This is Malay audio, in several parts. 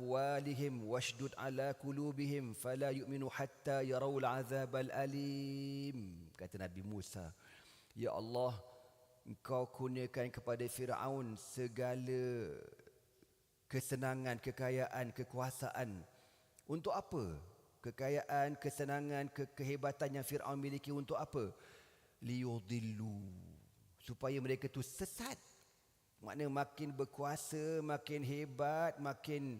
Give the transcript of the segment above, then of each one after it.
أموالهم واشدد على قلوبهم فلا يؤمنوا حتى يروا العذاب الأليم kata Nabi Musa Ya Allah Engkau kurniakan kepada Fir'aun segala kesenangan, kekayaan, kekuasaan. Untuk apa? Kekayaan, kesenangan, ke kehebatan yang Fir'aun miliki untuk apa? Liyudillu. Supaya mereka tu sesat. Maknanya makin berkuasa, makin hebat, makin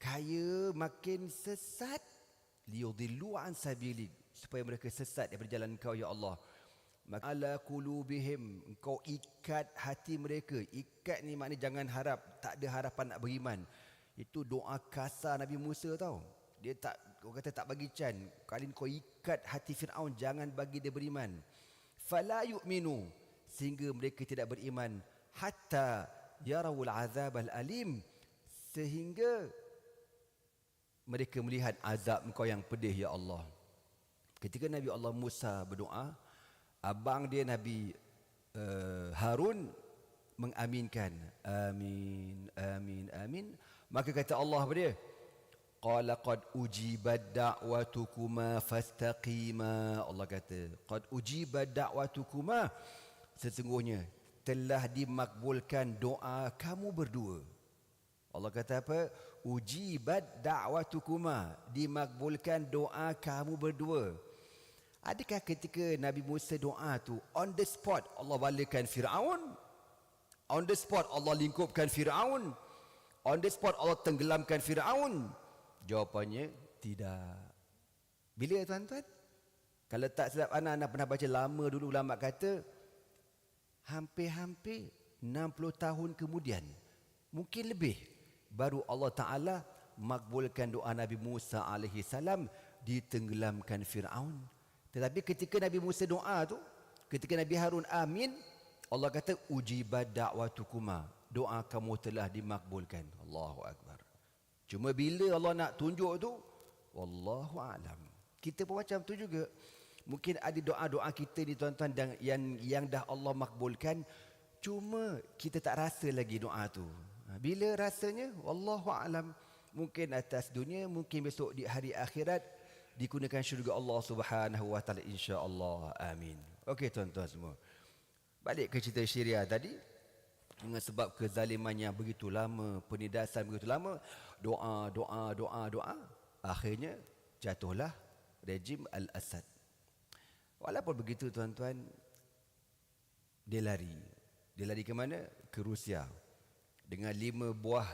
kaya, makin sesat. Liyudillu an sabili. Supaya mereka sesat daripada jalan kau, Ya Allah. Ala qulubihim engkau ikat hati mereka. Ikat ni maknanya jangan harap tak ada harapan nak beriman. Itu doa kasar Nabi Musa tau. Dia tak kau kata tak bagi can kali kau ikat hati Firaun jangan bagi dia beriman. Fala yu'minu sehingga mereka tidak beriman. Hatta yarawul azab al alim sehingga mereka melihat azab engkau yang pedih ya Allah. Ketika Nabi Allah Musa berdoa abang dia Nabi uh, Harun mengaminkan amin amin amin. Maka kata Allah kepada dia qala qad ujibat da'watukuma fastaqima. Allah kata qad ujibat da'watukuma. Sesungguhnya telah dimakbulkan doa kamu berdua Allah kata apa ujibat da'watukuma dimakbulkan doa kamu berdua Adakah ketika Nabi Musa doa tu on the spot Allah balakan Firaun? On the spot Allah lingkupkan Firaun? On the spot Allah tenggelamkan Firaun? Jawapannya tidak. Bila tuan-tuan? Kalau tak silap anak-anak pernah baca lama dulu ulama kata hampir-hampir 60 tahun kemudian mungkin lebih baru Allah Taala makbulkan doa Nabi Musa alaihi salam ditenggelamkan Firaun. Tetapi ketika Nabi Musa doa tu, ketika Nabi Harun amin, Allah kata ujibat da'watukuma. Doa kamu telah dimakbulkan. Allahu akbar. Cuma bila Allah nak tunjuk tu, wallahu alam. Kita pun macam tu juga. Mungkin ada doa-doa kita ni tuan-tuan yang yang dah Allah makbulkan, cuma kita tak rasa lagi doa tu. Ha, bila rasanya, wallahu alam. Mungkin atas dunia, mungkin besok di hari akhirat digunakan syurga Allah Subhanahu wa taala insya-Allah. Amin. Okey tuan-tuan semua. Balik ke cerita Syria tadi dengan sebab kezaliman yang begitu lama, penindasan begitu lama, doa, doa, doa, doa, akhirnya jatuhlah rejim Al-Assad. Walaupun begitu tuan-tuan, dia lari. Dia lari ke mana? Ke Rusia. Dengan lima buah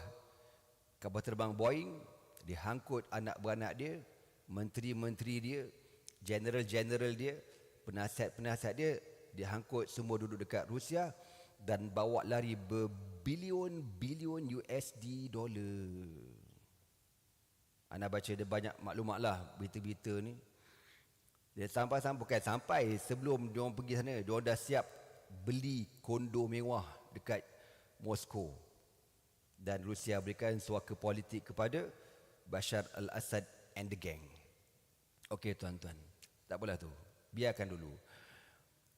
kapal terbang Boeing, dihangkut anak beranak dia menteri-menteri dia, general-general dia, penasihat-penasihat dia dihangkut semua duduk dekat Rusia dan bawa lari berbilion-bilion USD dollar. Anda baca ada banyak maklumat lah berita-berita ni. Dia sampai-sampai bukan sampai sebelum dia orang pergi sana, dia orang dah siap beli kondo mewah dekat Moskow. Dan Rusia berikan suaka politik kepada Bashar al-Assad and the gang. Okey tuan-tuan. Tak apalah tu. Biarkan dulu.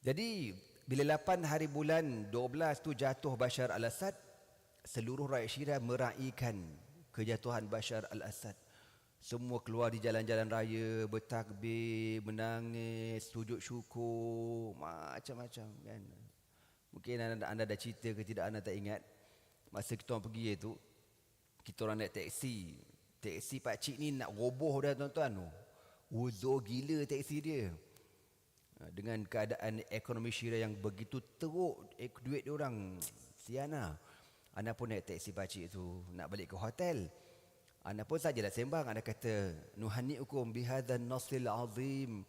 Jadi bila 8 hari bulan 12 tu jatuh Bashar al-Assad, seluruh rakyat Syria meraihkan kejatuhan Bashar al-Assad. Semua keluar di jalan-jalan raya, bertakbir, menangis, sujud syukur, macam-macam kan. Mungkin anda, anda dah cerita ke tidak anda tak ingat. Masa kita orang pergi itu, kita orang naik teksi Teksi pak cik ni nak roboh dah tuan-tuan. Uzur gila teksi dia. Ha, dengan keadaan ekonomi Syria yang begitu teruk eh, duit dia orang siana. Anda pun naik teksi pak cik tu nak balik ke hotel. Anda pun sajalah sembang anda kata nuhanniukum bihadzal nasril azim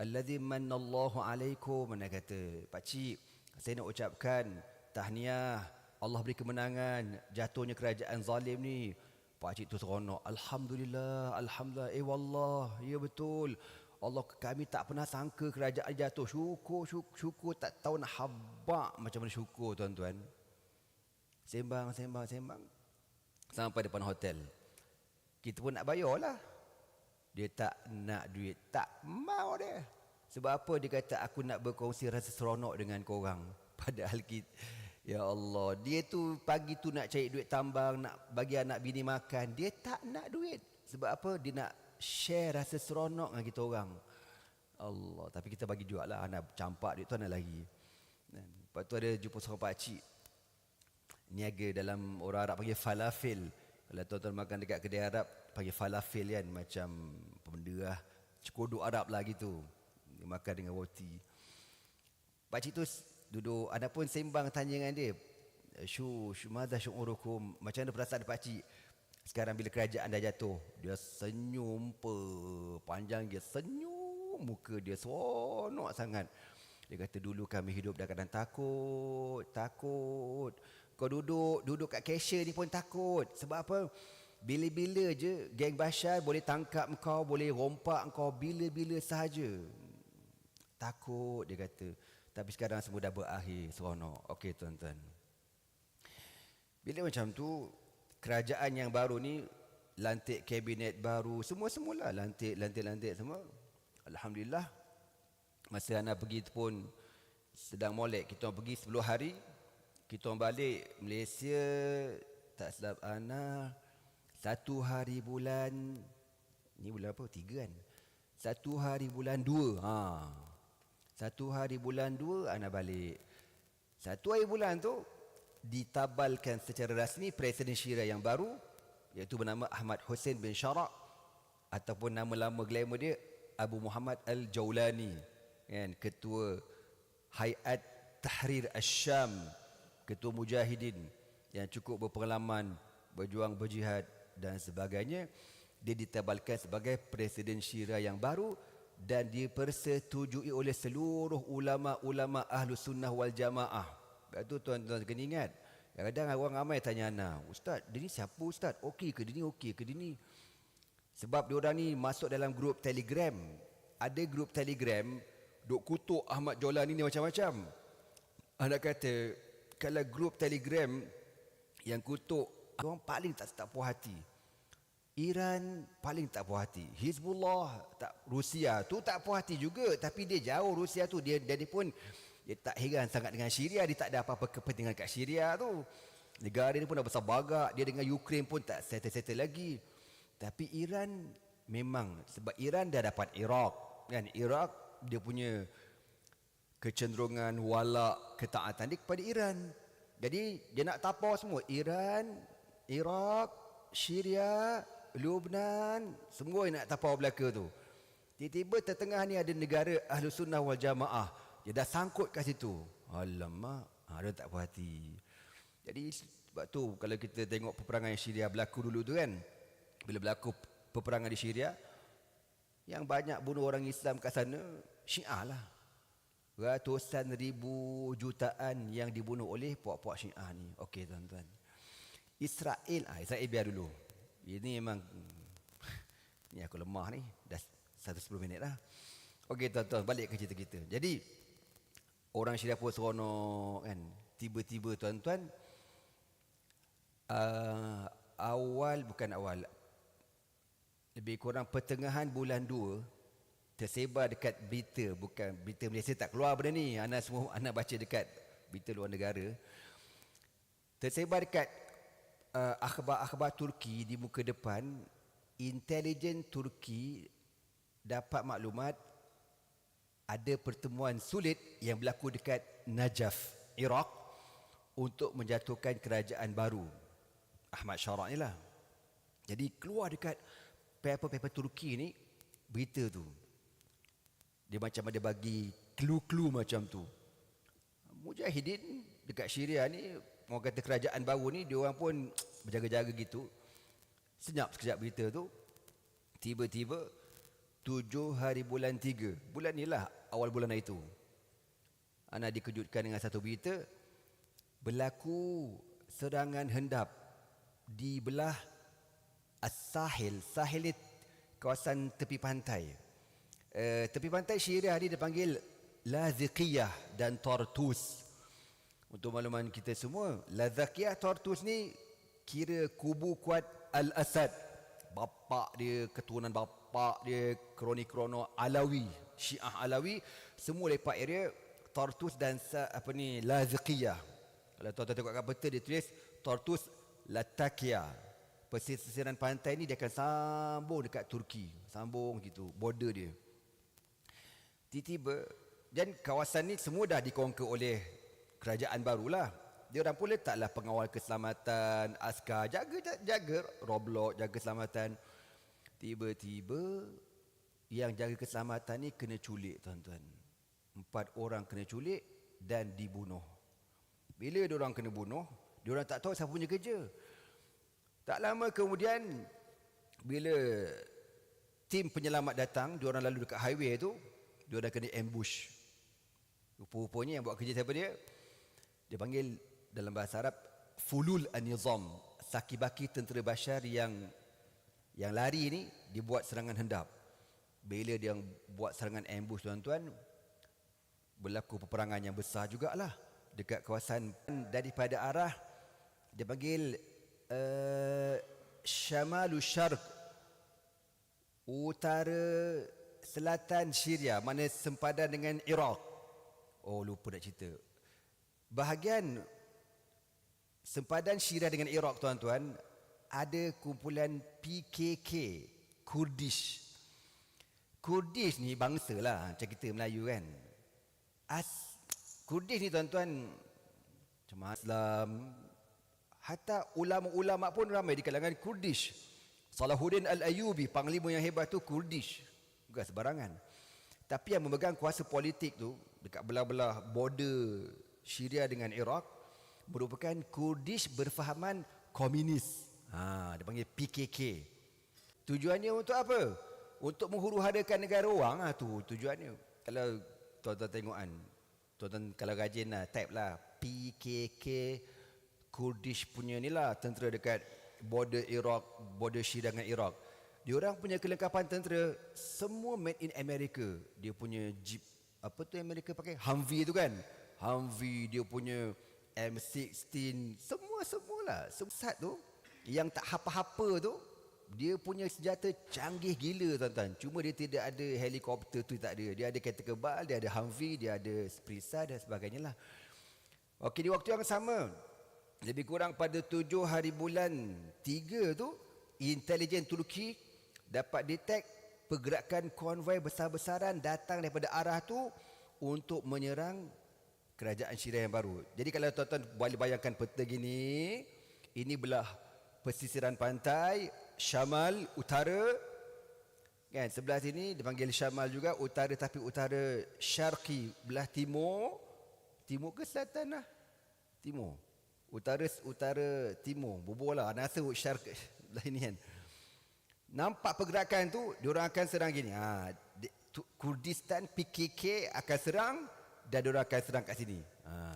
alladhi manallahu alaikum anda kata pak cik saya nak ucapkan tahniah Allah beri kemenangan jatuhnya kerajaan zalim ni Pak cik tu seronok. Alhamdulillah, alhamdulillah. Eh wallah, ya betul. Allah kami tak pernah sangka kerajaan jatuh. Syukur, syukur, syukur tak tahu nak habak macam mana syukur tuan-tuan. Sembang, sembang, sembang. Sampai depan hotel. Kita pun nak bayar lah. Dia tak nak duit. Tak mau dia. Sebab apa dia kata aku nak berkongsi rasa seronok dengan korang. Padahal kita, Ya Allah, dia tu pagi tu nak cari duit tambang, nak bagi anak bini makan. Dia tak nak duit. Sebab apa? Dia nak share rasa seronok dengan kita orang. Allah, tapi kita bagi juga lah. Anak campak duit tu anak lagi. Dan lepas tu ada jumpa seorang pakcik. Niaga dalam orang Arab panggil falafel. Kalau tuan-tuan makan dekat kedai Arab, panggil falafel kan. Macam benda lah. Cekodok Arab lah gitu. Dia makan dengan roti. Pakcik tu duduk anak pun sembang tanya dengan dia syu syu madza syu'urukum macam mana perasaan pak cik? Sekarang bila kerajaan dah jatuh dia senyum pe panjang dia senyum muka dia seronok sangat. Dia kata dulu kami hidup dalam keadaan takut takut. Kau duduk duduk kat cashier ni pun takut. Sebab apa? Bila-bila je geng Bashar boleh tangkap kau boleh rompak kau bila-bila sahaja. Takut dia kata tapi sekarang semua dah berakhir seronok. Okey tuan-tuan. Bila macam tu, kerajaan yang baru ni, lantik kabinet baru, semua-semulah lantik, lantik, lantik semua. Alhamdulillah. Masa anak pergi tu pun sedang molek. Kita pergi 10 hari. Kita balik Malaysia, tak silap anak. Satu hari bulan, ni bulan apa? Tiga kan? Satu hari bulan dua. Haa. Satu hari bulan dua anak balik. Satu hari bulan tu ditabalkan secara rasmi Presiden Syria yang baru iaitu bernama Ahmad Hussein bin Sharak ataupun nama lama glamour dia Abu Muhammad Al-Jaulani kan ketua Hayat Tahrir Ash-Sham ketua mujahidin yang cukup berpengalaman berjuang berjihad dan sebagainya dia ditabalkan sebagai presiden Syria yang baru dan dipersetujui oleh seluruh ulama-ulama ahlu sunnah wal jamaah. Itu tuan-tuan kena ingat. Kadang-kadang orang ramai tanya Ana, Ustaz, dia ni siapa Ustaz? Okey ke dia ni? Okey ke dia ni? Sebab dia orang ni masuk dalam grup telegram. Ada grup telegram, duk kutuk Ahmad Jolani ni macam-macam. Anak kata, kalau grup telegram yang kutuk, orang paling tak, tak puas hati. Iran paling tak puas hati. Hizbullah, tak Rusia tu tak puas hati juga. Tapi dia jauh Rusia tu. Dia, dia pun dia tak heran sangat dengan Syria. Dia tak ada apa-apa kepentingan kat Syria tu. Negara dia pun dah besar bagak. Dia dengan Ukraine pun tak settle-settle lagi. Tapi Iran memang. Sebab Iran dah dapat Iraq. Kan? Iraq dia punya kecenderungan walak ketaatan dia kepada Iran. Jadi dia nak tapau semua. Iran, Iraq, Syria, Lubnan, semua nak tapau belaka tu. Tiba-tiba tertengah ni ada negara Ahlu Sunnah wal Jamaah. Dia dah sangkut kat situ. Alamak, ha, dia tak puas hati. Jadi sebab tu kalau kita tengok peperangan yang Syria berlaku dulu tu kan. Bila berlaku peperangan di Syria, yang banyak bunuh orang Islam kat sana, Syiah lah. Ratusan ribu jutaan yang dibunuh oleh puak-puak Syiah ni. Okey tuan-tuan. Israel, ah Israel biar dulu. Ini memang Ni aku lemah ni. Dah 110 minit lah Okey tuan-tuan balik ke cerita kita. Jadi Orang Syria pun seronok kan? Tiba-tiba tuan-tuan uh, Awal bukan awal Lebih kurang pertengahan bulan 2 Tersebar dekat berita Bukan berita Malaysia tak keluar benda ni. Anak semua anak baca dekat Berita luar negara. Tersebar dekat uh, akhbar-akhbar Turki di muka depan, intelijen Turki dapat maklumat ada pertemuan sulit yang berlaku dekat Najaf, Iraq untuk menjatuhkan kerajaan baru. Ahmad Syarak ni lah. Jadi keluar dekat paper-paper Turki ni berita tu. Dia macam ada bagi clue-clue macam tu. Mujahidin dekat Syria ni orang kata kerajaan baru ni dia orang pun berjaga-jaga gitu. Senyap sekejap berita tu. Tiba-tiba tujuh hari bulan tiga. Bulan ni lah awal bulan itu anak dikejutkan dengan satu berita. Berlaku serangan hendap di belah As-Sahil Sahil ni kawasan tepi pantai. Uh, tepi pantai Syria ni dipanggil Laziqiyah dan Tortus untuk makluman kita semua, Lazakiyah Tortus ni kira kubu kuat Al-Asad. Bapak dia, keturunan bapak dia, kroni-krono Alawi, Syiah Alawi, semua lepak area Tortus dan apa ni Lazakiyah. Kalau tuan-tuan tengok kat peta dia tulis Tortus Latakia. Pesisiran pantai ni dia akan sambung dekat Turki. Sambung gitu, border dia. Tiba-tiba dan kawasan ni semua dah dikongka oleh kerajaan barulah. Dia orang pun letaklah pengawal keselamatan, askar, jaga jaga roblok, jaga keselamatan. Tiba-tiba yang jaga keselamatan ni kena culik tuan-tuan. Empat orang kena culik dan dibunuh. Bila dia orang kena bunuh, dia orang tak tahu siapa punya kerja. Tak lama kemudian bila tim penyelamat datang, dia orang lalu dekat highway tu, dia orang kena ambush. Rupa-rupanya yang buat kerja siapa dia? Dia panggil dalam bahasa Arab fulul an-nizam, saki-baki tentera bashar yang yang lari ni dibuat serangan hendap. Bila dia buat serangan ambush tuan-tuan, berlaku peperangan yang besar jugalah dekat kawasan daripada arah dia panggil uh, Syamalu Syarq utara selatan Syria mana sempadan dengan Iraq. Oh lupa nak cerita. Bahagian sempadan Syria dengan Iraq tuan-tuan ada kumpulan PKK Kurdish. Kurdish ni bangsa lah macam kita Melayu kan. As Kurdish ni tuan-tuan macam Islam hatta ulama-ulama pun ramai di kalangan Kurdish. Salahuddin Al-Ayubi panglima yang hebat tu Kurdish. Bukan sebarangan. Tapi yang memegang kuasa politik tu dekat belah-belah border Syria dengan Iraq merupakan Kurdish berfahaman komunis. Ha, dia panggil PKK. Tujuannya untuk apa? Untuk menghuru hadakan negara orang ha, tu tujuannya. Kalau tuan-tuan tengok kan. Tuan-tuan kalau rajin lah, type lah. PKK Kurdish punya ni lah. Tentera dekat border Iraq, border Syria dengan Iraq. Dia orang punya kelengkapan tentera semua made in America. Dia punya jeep apa tu Amerika pakai? Humvee tu kan. Humvee dia punya M16 semua semualah. Sebesar tu yang tak apa-apa tu dia punya senjata canggih gila tuan-tuan. Cuma dia tidak ada helikopter tu tak ada. Dia ada kereta kebal, dia ada Humvee, dia ada Sprisa dan sebagainya lah. Okey di waktu yang sama lebih kurang pada tujuh hari bulan tiga tu intelijen Turki dapat detect pergerakan konvoi besar-besaran datang daripada arah tu untuk menyerang kerajaan Syria yang baru. Jadi kalau tuan-tuan boleh bayangkan peta gini, ini belah pesisiran pantai Syamal utara. Kan sebelah sini dipanggil Syamal juga utara tapi utara Syarqi belah timur. Timur ke selatan lah? Timur. Utara utara timur. Bubola nasa Syarq belah ini kan. Nampak pergerakan tu diorang akan serang gini. Ha Kurdistan PKK akan serang dan diorang akan serang kat sini ha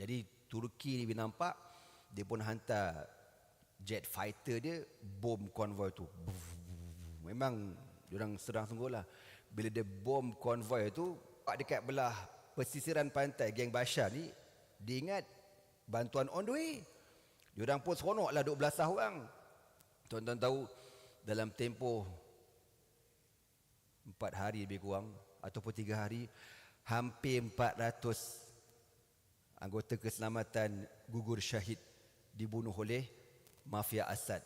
jadi Turki ni nampak dia pun hantar jet fighter dia bom konvoi tu. Memang orang serang sungguh lah. Bila dia bom konvoi tu, dekat belah pesisiran pantai geng Bashar ni, dia ingat bantuan on the way. Diorang pun seronok lah 12 orang. Tuan-tuan tahu, dalam tempoh 4 hari lebih kurang, ataupun 3 hari, hampir 400 anggota keselamatan gugur syahid dibunuh oleh mafia Asad.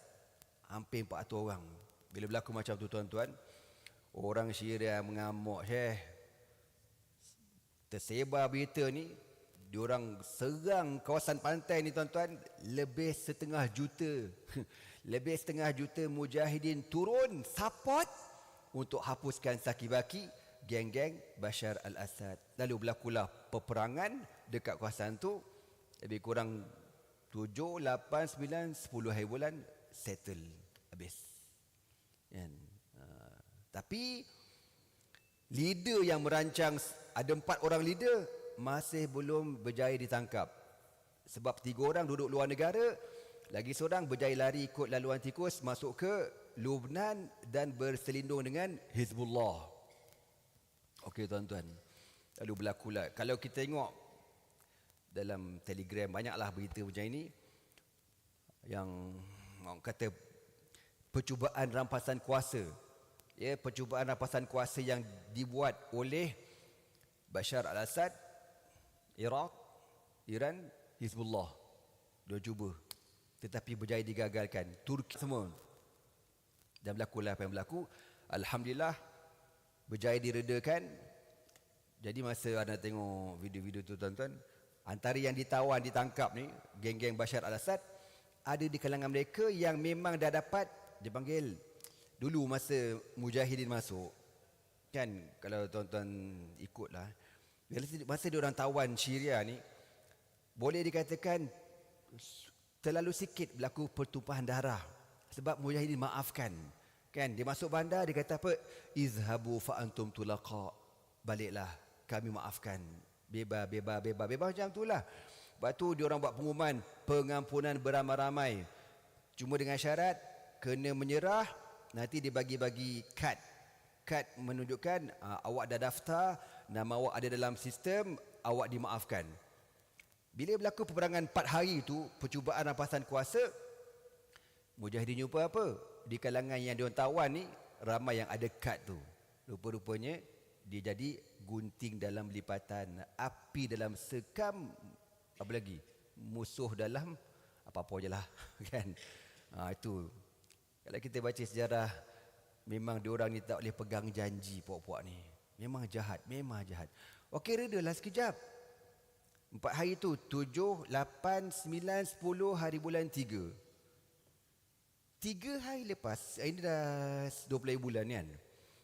Hampir 400 orang. Bila berlaku macam tu tuan-tuan, orang Syria mengamuk, Syekh. Tersebar berita ni, diorang serang kawasan pantai ni tuan-tuan, lebih setengah juta. lebih setengah juta mujahidin turun support untuk hapuskan saki-baki geng-geng Bashar al-Assad. Lalu berlakulah peperangan dekat kawasan tu lebih kurang Tujuh, lapan, sembilan, sepuluh hari bulan settle habis. Kan? Uh, tapi leader yang merancang ada empat orang leader masih belum berjaya ditangkap. Sebab tiga orang duduk luar negara, lagi seorang berjaya lari ikut laluan tikus masuk ke Lubnan dan berselindung dengan Hizbullah. Okey tuan-tuan. Lalu berlakulah. Kalau kita tengok dalam telegram banyaklah berita macam ini yang orang kata percubaan rampasan kuasa ya percubaan rampasan kuasa yang dibuat oleh Bashar al-Assad Iraq Iran Hizbullah. Dia cuba. Tetapi berjaya digagalkan. Turki semua. Dan berlakulah apa yang berlaku. Alhamdulillah. Berjaya diredakan. Jadi masa anda tengok video-video tu tuan-tuan. Antara yang ditawan, ditangkap ni. Geng-geng Bashar al-Assad. Ada di kalangan mereka yang memang dah dapat. Dipanggil. Dulu masa Mujahidin masuk. Kan kalau tuan-tuan ikutlah. Masa dia orang tawan Syria ni. Boleh dikatakan terlalu sikit berlaku pertumpahan darah sebab mujahidin maafkan kan? Dia masuk bandar dia kata apa? Izhabu fa antum tulaqa. Baliklah kami maafkan. Bebas bebas bebas bebas macam itulah. Lepas tu dia orang buat pengumuman pengampunan beramai-ramai. Cuma dengan syarat kena menyerah nanti dibagi-bagi kad. Kad menunjukkan uh, awak dah daftar nama awak ada dalam sistem awak dimaafkan. Bila berlaku peperangan 4 hari itu, percubaan rampasan kuasa, Mujahidin jumpa apa? Di kalangan yang diorang tawan ni, ramai yang ada kad tu. Rupa-rupanya, dia jadi gunting dalam lipatan, api dalam sekam, apa lagi? Musuh dalam apa-apa je lah. Kan? Ha, itu. Kalau kita baca sejarah, memang diorang ni tak boleh pegang janji puak-puak ni. Memang jahat, memang jahat. Okey, redalah sekejap. Empat hari itu, tujuh, lapan, sembilan, sepuluh hari bulan tiga. Tiga hari lepas, ini dah dua puluh bulan kan.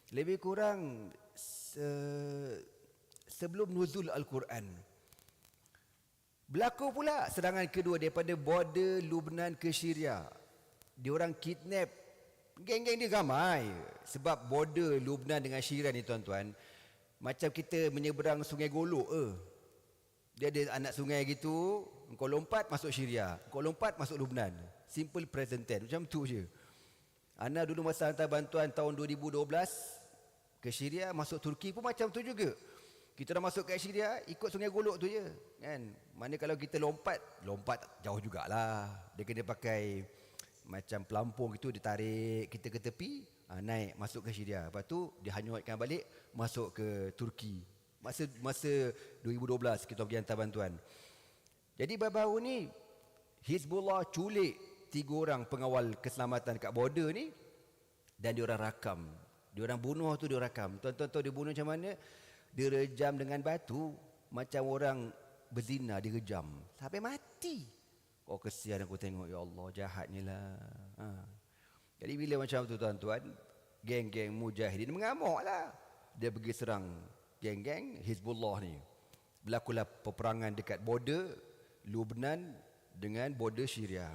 Lebih kurang se, sebelum nuzul Al-Quran. Berlaku pula serangan kedua daripada border Lubnan ke Syria. Diorang kidnap geng-geng dia ramai. Sebab border Lubnan dengan Syria ni tuan-tuan. Macam kita menyeberang sungai Golok eh. Dia ada anak sungai gitu, kau lompat masuk Syria, kau lompat masuk Lubnan. Simple present tense, macam tu je. Ana dulu masa hantar bantuan tahun 2012 ke Syria, masuk Turki pun macam tu juga. Kita dah masuk ke Syria, ikut sungai golok tu je. Kan? Mana kalau kita lompat, lompat jauh jugalah. Dia kena pakai macam pelampung gitu, dia tarik kita ke tepi, ha, naik masuk ke Syria. Lepas tu, dia hanyutkan balik, masuk ke Turki. Masa masa 2012 kita pergi hantar bantuan. Jadi baru-baru ni Hizbullah culik tiga orang pengawal keselamatan kat border ni dan dia orang rakam. Dia orang bunuh tu dia rakam. Tuan-tuan tahu dia bunuh macam mana? Dia rejam dengan batu macam orang berzina direjam sampai mati. Oh kesian aku tengok ya Allah jahatnya lah. Ha. Jadi bila macam tu tuan-tuan, geng-geng mujahidin mengamuk lah. Dia pergi serang geng-geng Hizbullah ni. Berlakulah peperangan dekat border Lubnan dengan border Syria.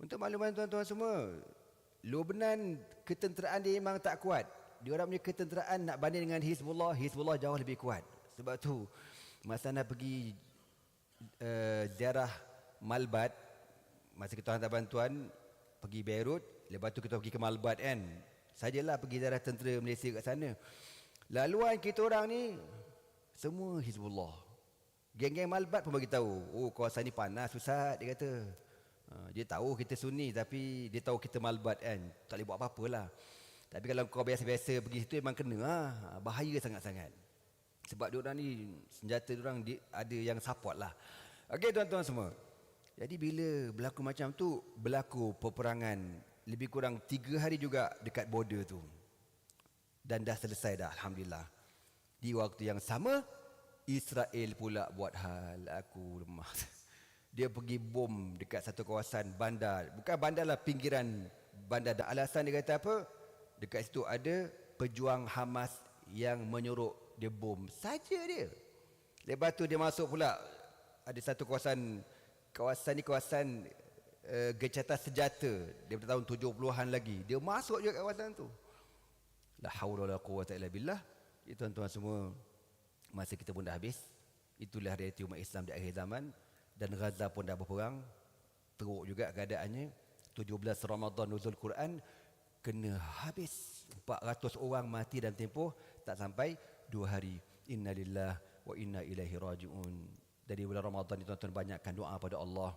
Untuk makluman tuan-tuan semua, Lubnan ketenteraan dia memang tak kuat. Dia orang punya ketenteraan nak banding dengan Hizbullah, Hizbullah jauh lebih kuat. Sebab tu masa nak pergi uh, ziarah Malbat, masa kita hantar bantuan pergi Beirut, lepas tu kita pergi ke Malbat kan. Sajalah pergi ziarah tentera Malaysia kat sana. Laluan kita orang ni semua Hizbullah. Geng-geng Malbat pun bagi tahu, oh kawasan ni panas Ustaz dia kata. Ha, dia tahu kita Sunni tapi dia tahu kita Malbat kan. Tak boleh buat apa-apa lah. Tapi kalau kau biasa-biasa pergi situ memang kena lah. Bahaya sangat-sangat. Sebab dia orang ni senjata dia orang ada yang support lah. Okey tuan-tuan semua. Jadi bila berlaku macam tu, berlaku peperangan lebih kurang tiga hari juga dekat border tu dan dah selesai dah alhamdulillah di waktu yang sama Israel pula buat hal aku lemah dia pergi bom dekat satu kawasan bandar. Bukan bandar lah pinggiran bandar. Dan alasan dia kata apa? Dekat situ ada pejuang Hamas yang menyuruh dia bom. Saja dia. Lepas tu dia masuk pula. Ada satu kawasan kawasan ni kawasan uh, gecatan senjata. Daripada tahun 70-an lagi. Dia masuk juga kawasan tu. La haula wala quwata illa billah. Ya, tuan-tuan semua, masa kita pun dah habis. Itulah realiti umat Islam di akhir zaman. Dan Gaza pun dah berperang. Teruk juga keadaannya. 17 Ramadan nuzul Quran. Kena habis. 400 orang mati dan tempoh. Tak sampai 2 hari. Inna lillah wa inna ilaihi raji'un. Dari bulan Ramadan ni tuan-tuan banyakkan doa pada Allah.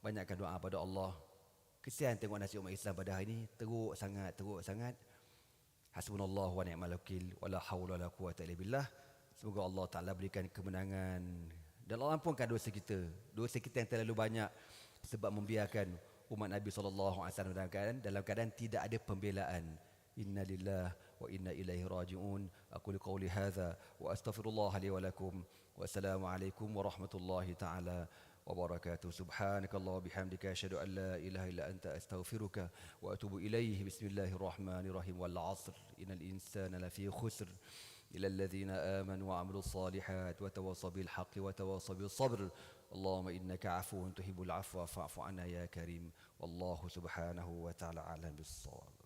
Banyakkan doa pada Allah. Kesian tengok nasib umat Islam pada hari ini. Teruk sangat, teruk sangat. Hasbunallah wa ni'mal wakil wala haula wala quwata illa billah. Semoga Allah Taala berikan kemenangan Dan Allah ampunkan dosa kita. Dosa kita yang terlalu banyak sebab membiarkan umat Nabi SAW dalam keadaan, dalam keadaan tidak ada pembelaan. Inna lillah wa inna ilaihi raji'un. Aku liqawli hadha wa astaghfirullah li wa lakum. Wassalamualaikum warahmatullahi taala وبركاته سبحانك الله وبحمدك أشهد أن لا إله إلا أنت أستغفرك وأتوب إليه بسم الله الرحمن الرحيم والعصر إن الإنسان لفي خسر إلى الذين آمنوا وعملوا الصالحات وتواصوا بالحق وتواصوا بالصبر. اللهم إنك عفو تحب العفو فاعف عنا يا كريم. والله سبحانه وتعالى أعلم بالصواب.